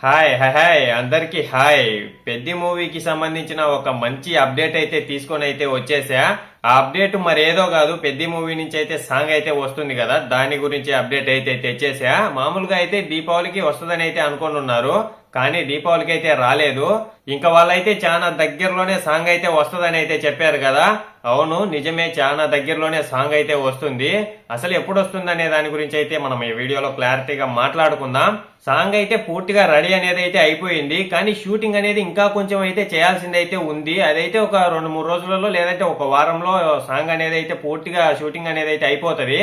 Hi hi అందరికి hi పెద్ద మూవీకి సంబంధించిన ఒక మంచి అప్డేట్ అయితే తీసుకొని అయితే వచ్చేసా. ఆ అప్డేట్ మరేదో కాదు పెద్ద మూవీ నుంచి అయితే సాంగ్ అయితే వస్తుంది కదా దాని గురించి అప్డేట్ అయితే తెచ్చేసా. మామూలుగా అయితే దీపావళికి వస్తుందని అయితే అనుకుంటున్నారు ఉన్నారు కానీ దీపావళికి అయితే రాలేదు. ఇంకా వాళ్ళైతే చాలా దగ్గరలోనే సాంగ్ అయితే వస్తుందని అయితే చెప్పారు కదా. అవును నిజమే చాలా దగ్గరలోనే సాంగ్ అయితే వస్తుంది. అసలు ఎప్పుడు వస్తుంది అనే దాని గురించి అయితే మనం ఈ వీడియోలో క్లారిటీగా మాట్లాడుకుందాం. సాంగ్ అయితే పూర్తిగా రెడీ అనేది అయితే అయిపోయింది కానీ షూటింగ్ అనేది ఇంకా కొంచెం అయితే చేయాల్సింది అయితే ఉంది. అదైతే ఒక రెండు మూడు రోజులలో లేదంటే ఒక వారంలో సాంగ్ అనేది అయితే పూర్తిగా షూటింగ్ అనేది అయితే అయిపోతుంది.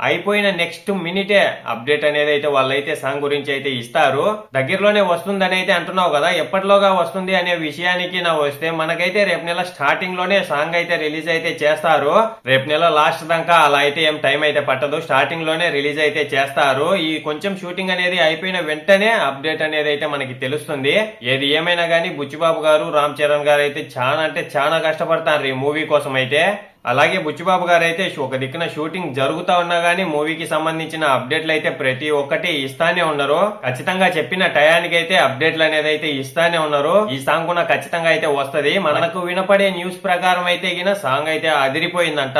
అయిపోయిన నెక్స్ట్ మినిటే అప్డేట్ అనేది అయితే వాళ్ళైతే సాంగ్ గురించి అయితే ఇస్తారు. దగ్గరలోనే వస్తుందని అయితే అంటున్నావు కదా ఎప్పటిలోగా వస్తుంది అనే విషయానికి నా వస్తే మనకైతే రేపు నెల స్టార్టింగ్లోనే సాంగ్ అయితే రిలీజ్ అయితే చేస్తారు. రేపు నెల లాస్ట్ దాకా అలా అయితే ఏం టైం అయితే పట్టదు. స్టార్టింగ్లోనే రిలీజ్ అయితే చేస్తారు. ఈ కొంచెం షూటింగ్ అనేది అయిపోయిన వెంటనే అప్డేట్ అనేది అయితే మనకి తెలుస్తుంది. ఏది ఏమైనా కానీ బుచ్చిబాబు గారు రామ్ చరణ్ గారు అయితే చాలా అంటే చాలా కష్టపడతారు ఈ మూవీ కోసం అయితే. అలాగే బుచ్చిబాబు గారు అయితే ఒక దిక్కున షూటింగ్ జరుగుతా ఉన్నా గానీ మూవీకి సంబంధించిన అప్డేట్లు అయితే ప్రతి ఒక్కటి ఇస్తానే ఉన్నారు. ఖచ్చితంగా చెప్పిన టయానికి అయితే అప్డేట్లు అనేది అయితే ఇస్తానే ఉన్నారు. ఈ సాంగ్ కూడా ఖచ్చితంగా అయితే వస్తుంది. మనకు వినపడే న్యూస్ ప్రకారం అయితే గిన సాంగ్ అయితే అదిరిపోయిందంట.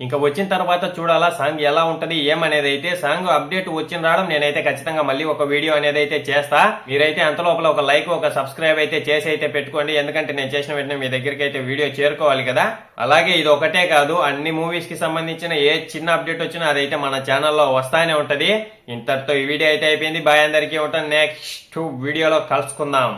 ఇంకా వచ్చిన తర్వాత చూడాలా సాంగ్ ఎలా ఉంటది ఏమనేది అయితే సాంగ్ అప్డేట్ వచ్చిన రావడం నేనైతే ఖచ్చితంగా మళ్ళీ ఒక వీడియో అనేది అయితే చేస్తా. మీరైతే అంత లోపల ఒక లైక్ ఒక సబ్స్క్రైబ్ అయితే చేసి అయితే పెట్టుకోండి. ఎందుకంటే నేను చేసిన వెంటనే మీ దగ్గరికి అయితే వీడియో చేరుకోవాలి కదా. అలాగే ఇది ఒకటే కాదు అన్ని మూవీస్కి సంబంధించిన ఏ చిన్న అప్డేట్ వచ్చినా అదైతే మన ఛానల్లో వస్తానే ఉంటది. ఇంతటితో ఈ వీడియో అయితే అయిపోయింది. బాయ్ అందరికీ ఉంటాను. నెక్స్ట్ వీడియోలో కలుసుకుందాం.